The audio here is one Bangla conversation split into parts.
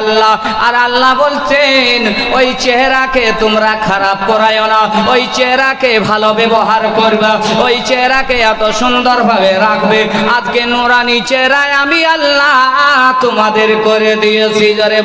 আল্লাহ, আর আল্লাহ বলছেন, ওই চেহারাকে তোমরা খারাপ না, ওই চেহারাকে ভালো ব্যবহার করবা, ওই চেহারাকে এত সুন্দরভাবে রাখবে। আজকে নোরানি চেহারায় আমি আল্লাহ তোমাদের করে দিয়েছি, জরে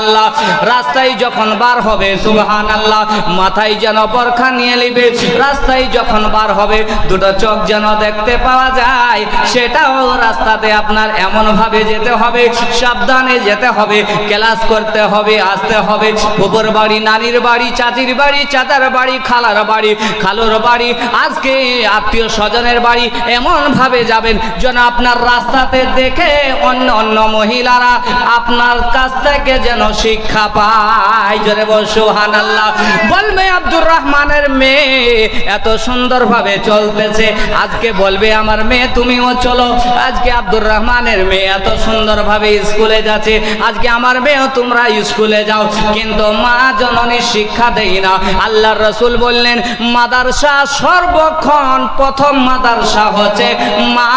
আল্লাহ রাস্তায় যখন বার হবে সুবহান আল্লাহ মাথায় যেন বরখা নিয়ে নিবে। রাস্তায় যখন বার হবে, দুটো চোখ যেন দেখতে পাওয়া যায়, সেটাও রাস্তাতে আপনার এমন ভাবে যেতে হবে, সাবধানে যেতে হবে, ক্লাস করতে হবে, আসতে হবে। পুকুর বাড়ি, নানির বাড়ি, চাচির বাড়ি, চাচার বাড়ি, খালার বাড়ি, খালুর বাড়ি। আজকে আত্মীয় স্বজনের বাড়ি এমন ভাবে যাবেন, যেন আপনার রাস্তাতে দেখে অন্য অন্য মহিলারা আপনার কাছ থেকে যেন শিক্ষা পায়। বসুহান আল্লাহ বলবে আব্দুর রহমানের মেয়ে, এত সুন্দরভাবে চলতেছে। আজকে বলবে আমার মেয়ে, তুমিও চলো। আজকে আব্দুর রহমানের মেয়ে এত সুন্দরভাবে স্কুলে যাচ্ছে। আজকে আমার মেয়েও তোমরা স্কুলে যাও, কিন্তু মা জননী শিক্ষা দেই না। আল্লাহর রসুল বললেন, মাদারসা সর্বক্ষণ প্রথম মাদারসা হচ্ছে মা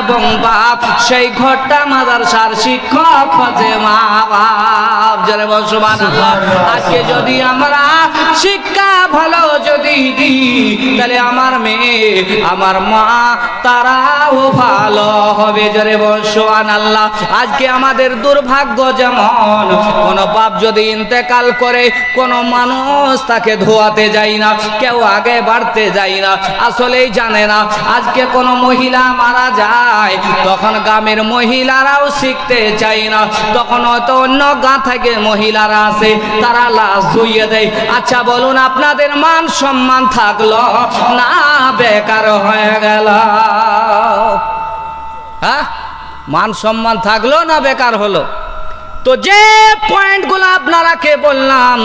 এবং বাপ। সেই ঘরটা মাদারসার শিক্ষক হচ্ছে মা বাপ। জনে বসবান আজকে যদি আমরা শিক্ষা ভালো যদি দিই, তাহলে আমার মেয়ে, আমার মা, তারাও ভালো হবে। জরে বসবান আল্লাহ আজকে আমাদের দুর্ভাগ্য যেমন, কোন বাপ যদি ইন্তেকাল করে, কোন মানুষ তাকে ধোয়াতে যায় না, কেউ আগে বাড়তে যায় না, আসলেই জানে না, আজকে কোন মহিলা মারা যায়, তখন গ্রামের মহিলারাও শিখতে চায় না, তখন হয়তো অন্য গা থেকে মহিলারা আসে, তারা লাশ ধুইয়ে দেয় আচ্ছা বলুন আপনাদের মান সম্মান থাকল? না, বেকার হয়ে গেল। হ্যাঁ? মান সম্মান থাকল না বেকার হলো? তো যে পয়েন্টগুলো আপনারাকে বললাম,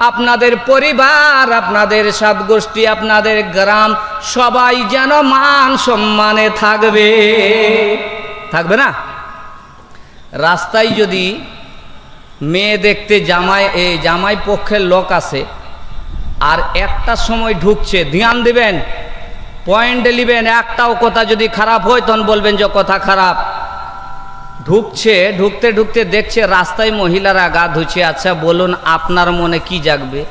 আপনাদের পরিবার, আপনাদের সাত গোষ্ঠী আপনাদের গ্রাম, সবাই যেন মান সম্মানে থাকবে। থাকবে না? রাস্তায় যদি মেয়ে দেখতে জামাই এই জামাই পক্ষের লোক আছে, আর একটা সময় ঢুকছে, ধ্যান দিবেন পয়েন্ট নেবেন একটাও কথা যদি খারাপ হয়, তখন বলবেন যে কথা খারাপ। ঢুকছে, ঢুকতে ঢুকতে দেখছে রাস্তায় মহিলারা গা ধুচ্ছে। আচ্ছা বলুন, আপনার মনে কি জাগবে?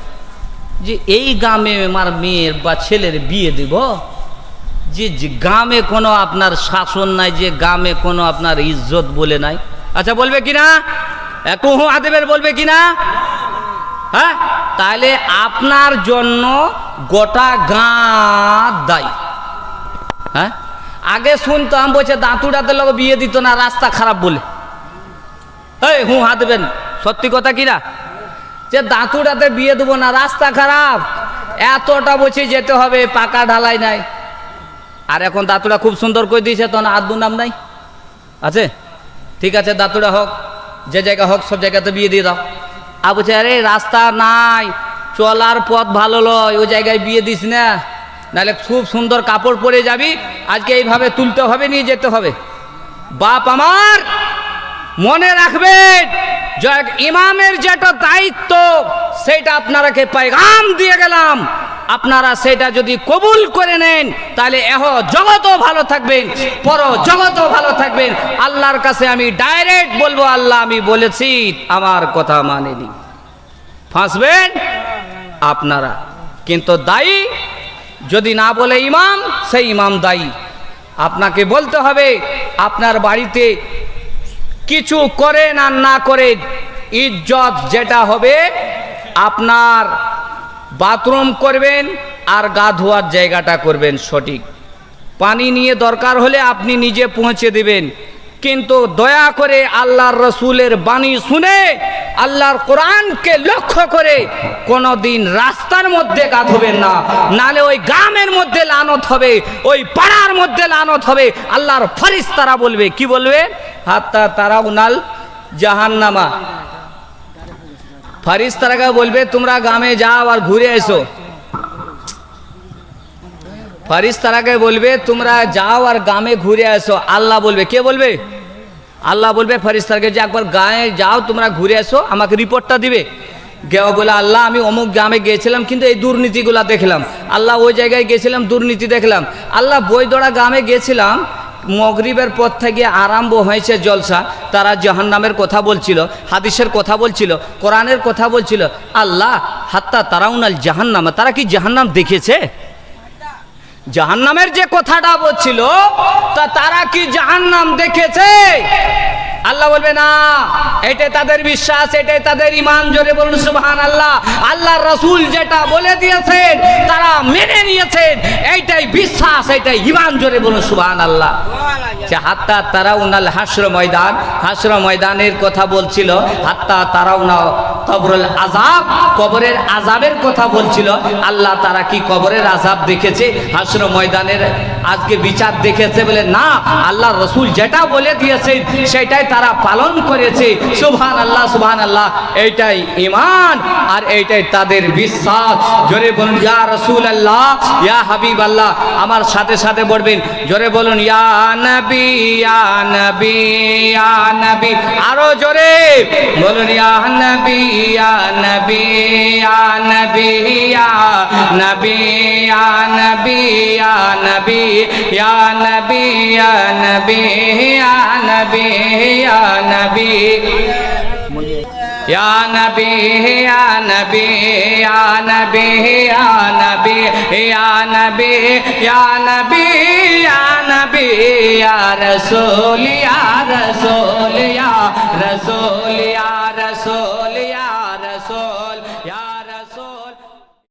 যে এই গ্রামে আমার মেয়ের বা ছেলের বিয়ে দিব? যে গ্রামে কোনো আপনার শাসন নাই, যে গ্রামে কোনো আপনার ইজ্জত বলে নাই। আচ্ছা বলবে কি না? কুহু আদেবের বলবে কি না? হ্যাঁ? তাহলে আপনার জন্য গোটা গাঁ দায়ী। হ্যাঁ? আগে শুনতাম বলছে, দাঁতুটাতে লোক বিয়ে দিত না, রাস্তা খারাপ বলে। এই, হু, হাত দেবেন। সত্যি কথা কিনা যে দাঁতুটাতে বিয়ে দেবো না, রাস্তা খারাপ। এতটা বলছি যেতে হবে, পাকা ঢালাই নাই। আর এখন দাঁতুটা খুব সুন্দর করে দিয়েছে, তখন আদু নাম নাই। আছে? ঠিক আছে, দাঁতুটা হোক, যে জায়গা হোক, সব জায়গাতে বিয়ে দিয়ে দাও। আর বলছে, আরে, রাস্তা নাই, চলার পথ ভালো লয়, ওই জায়গায় বিয়ে দিস না। নাহলে খুব সুন্দর কাপড় পরে যাবি। আজকে এইভাবে তুলতে হবে, নিয়ে যেতে হবে। বাপ আমার, মনে রাখবেন ইমামের যেটা দায়িত্ব, সেটা আপনারাকে পাইগাম দিয়ে গেলাম। আপনারা সেটা যদি কবুল করে নেন, তাহলে এহ জগতও ভালো থাকবেন, পর জগতও ভালো থাকবেন। আল্লাহর কাছে আমি ডাইরেক্ট বলব, আল্লাহ আমি বলেছি, আমার কথা মানেনি। ফাঁসবেন আপনারা। কিন্তু দায়ী যদি না বলে ইমাম, সেই ইমাম দায়ী। আপনাকে বলতে হবে, আপনার বাড়িতে কিছু করেন আর না করেন ইজ্জত যেটা হবে, আপনার বাথরুম করবেন আর গা ধোয়ার জায়গাটা করবেন সঠিক। পানি নিয়ে দরকার হলে আপনি নিজে পৌঁছে দিবেন। কিন্তু দয়া করে আল্লাহর রসুলের বাণী শুনে আল্লাহর কোরআনকে লক্ষ্য করে কোনো দিন রাস্তার মধ্যে গা না। নালে ওই গ্রামের মধ্যে লানত হবে, ওই পাড়ার মধ্যে লানত হবে। আল্লাহর ফরিস তারা বলবে, কি বলবে? হাত্তা তারা উনাল জাহান্নামা। ফারিস তারাকে বলবে, তোমরা গ্রামে যাও আর ঘুরে এসো। ফারিস তারাকে বলবে, তোমরা যাও আর গ্রামে ঘুরে আসো আল্লাহ বলবে, কে বলবে? আল্লাহ বলবে ফারিস তারাকে যে একবার গায়ে যাও, তোমরা ঘুরে আসো আমাকে রিপোর্টটা দিবে। গেও বলে, আল্লাহ, আমি অমুক গ্রামে গিয়েছিলাম, কিন্তু এই দুর্নীতিগুলা দেখলাম। আল্লাহ ওই জায়গায় গেছিলাম দুর্নীতি দেখলাম। আল্লাহ বইদড়া গ্রামে গেছিলাম মগরিবের পর থেকে আরম্ভ হয়েছে জলসা। তারা জাহান্নামের কথা বলছিল, হাদিসের কথা বলছিল, কোরআনের কথা বলছিল। আল্লাহ, হাত্তা তারাউনাল জাহান্নাম, তারা কি জাহান্নাম দেখেছে জাহান্নামের যে কথাটা বলছিল, তা তারা কি জাহান্নাম দেখেছে? আল্লাহ বলবে, না, এটাই তাদের বিশ্বাস, এটাই তাদের ইমান জোরে বলুন সুবহান আল্লাহ আল্লাহ রসুল যেটা বলে দিয়েছেন, তারা মেনে নিয়েছেন। এইটাই বিশ্বাস, এইটাই ইমান জোরে বলুন সুবহান আল্লাহ যে হাত্তা তারা উনাল হাসর ময়দান হাসর ময়দানের কথা বলছিল, হাত্তা তারা উনা কবরুল আজাব কবরের আজাবের কথা বলছিল। আল্লাহ তারা কি কবরের আজাব দেখেছে? হাসর ময়দানের আজকে বিচার দেখেছে বলে, না আল্লাহ রসুল যেটা বলে দিয়েছে, সেটাই তারা পালন করেছে। সুবহান আল্লাহ সুবহান আল্লাহ এইটাই ইমান আর এইটাই তাদের বিশ্বাস। জোরে বলুন, ইয়া রসুল আল্লাহ ইয়া হাবিব আল্লাহ আমার সাথে সাথে বলবেন, জোরে বলুন, ইয়া নবী, ইয়া আরও জোরে বলুন, ইয়া নবী या नबी या नबी या नबी या नबी या नबी या नबी या नबी या नबी या नबी या नबी या नबी या नबी या नबी या नबी या नबी या नबी या रसूल या रसूल या रसूल या